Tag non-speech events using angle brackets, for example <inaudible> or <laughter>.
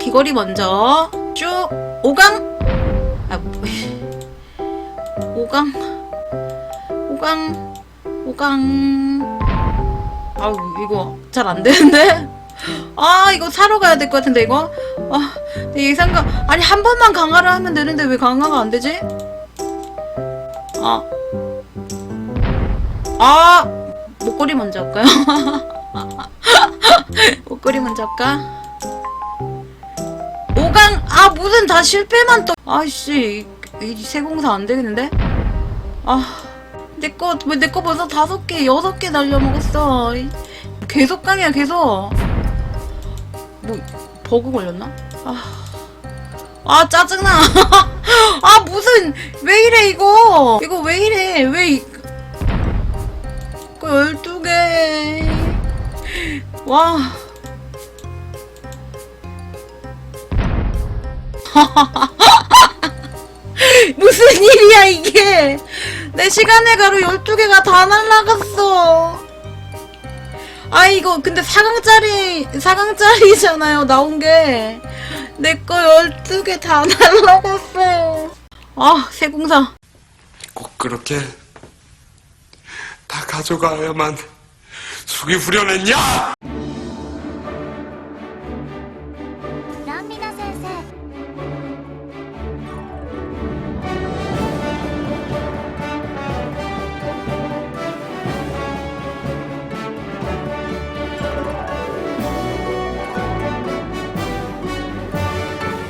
귀걸이 먼저. 쭉 5강 아, 뭐, 5강 5강 5강 아우 이거 잘 안 되는데? <laughs> 아 이거 사러 가야 될 것 같은데 이거? 아내 예상가 아니 한 번만 강화를 하면 되는데 왜 강화가 안 되지? 아. 아, 목걸이 먼저 할까요? <laughs> 목걸이 먼저 할까? 5강, 아, 무슨 다 실패만 또. 아이씨, 이 세공사 안 되겠는데? 아, 내 거, 왜내거 벌써 다섯 개, 여섯 개 날려먹었어. 이- 계속 강이야, 계속. 뭐, 버그 걸렸나? 아, 아, 짜증나. <laughs> 아, 무슨, 왜 이래, 이거. 이거 왜 이래, 왜, 이, 그 12개. 와. <laughs> 무슨 일이야, 이게. 내 시간의 가루 12개가 다 날라갔어. 아, 이거, 근데 4강짜리, 4강짜리잖아요, 나온 게. 내 거 12개 다 <laughs> 날라갔어. 아, 세공사. 꼭 그렇게 다 가져가야만 속이 후련했냐?